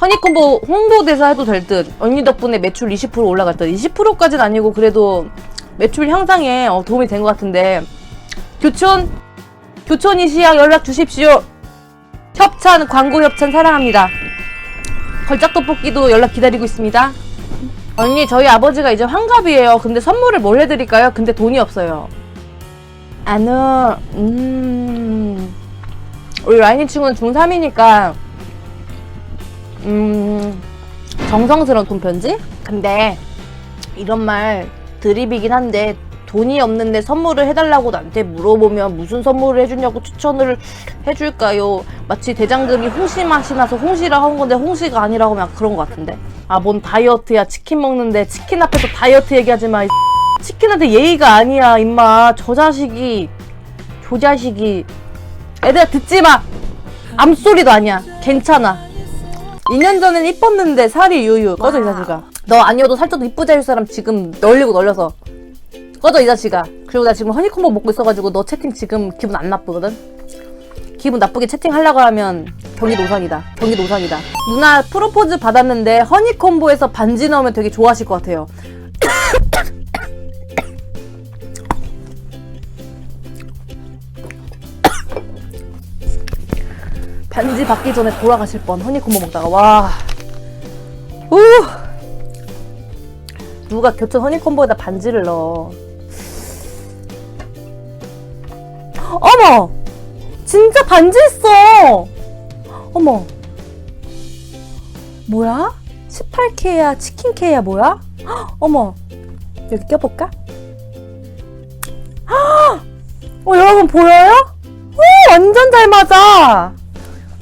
허니콤보 홍보대사 해도 될 듯. 언니 덕분에 매출 20% 올라갈 듯. 20%까지는 아니고 그래도 매출 향상에 어, 도움이 된 것 같은데. 교촌, 교촌이 시약 연락 주십시오. 협찬, 광고 협찬 사랑합니다. 걸작 떡볶이도 연락 기다리고 있습니다. 언니, 저희 아버지가 이제 환갑이에요. 근데 선물을 뭘 해드릴까요? 근데 돈이 없어요. 아노, 음. 우리 라인이 친구는 중3이니까, 음, 정성스러운 돈 편지? 근데, 이런 말 드립이긴 한데, 돈이 없는데 선물을 해달라고 나한테 물어보면 무슨 선물을 해주냐고 추천을 해줄까요? 마치 대장금이 홍시 맛이 나서 홍시라 한 건데 홍시가 아니라고 하면 그런 것 같은데. 아, 뭔 다이어트야. 치킨 먹는데 치킨 앞에서 다이어트 얘기하지 마. 이 치킨한테 예의가 아니야, 임마. 저 자식이, 저 자식이. 애들아, 듣지 마! 암소리도 아니야. 괜찮아. 2년 전엔 이뻤는데 살이 유유. 꺼져, 이 자식아. 너 아니어도 살쪄도 이쁘자 할 사람 지금 널리고 널려서. 꺼져, 이 자식아. 그리고 나 지금 허니콤보 먹고 있어가지고 너 채팅 지금 기분 안 나쁘거든? 기분 나쁘게 채팅하려고 하면 경기 노상이다. 경기 노상이다. 누나 프로포즈 받았는데 허니콤보에서 반지 넣으면 되게 좋아하실 것 같아요. 반지 받기 전에 돌아가실 뻔 허니콤보 먹다가 와. 우. 누가 교촌 허니콤보에다 반지를 넣어. 어머! 진짜 반지 있어! 어머. 뭐야? 18K야, 치킨K야, 뭐야? 헉, 어머. 여기 껴볼까? 헉! 어, 여러분 보여요? 오, 완전 잘 맞아!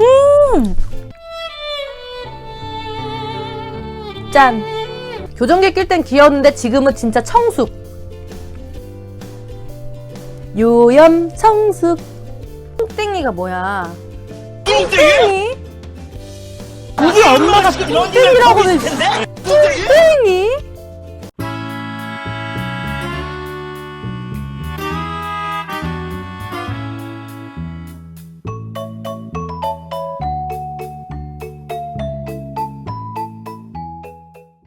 음! 짠! 교정기 낄 땐 귀여웠는데 지금은 진짜 청숙. 요염 청숙. 뚱땡이가 뭐야? 뚱땡이? 우리 엄마가 뚱땡이라고는 뚱땡이?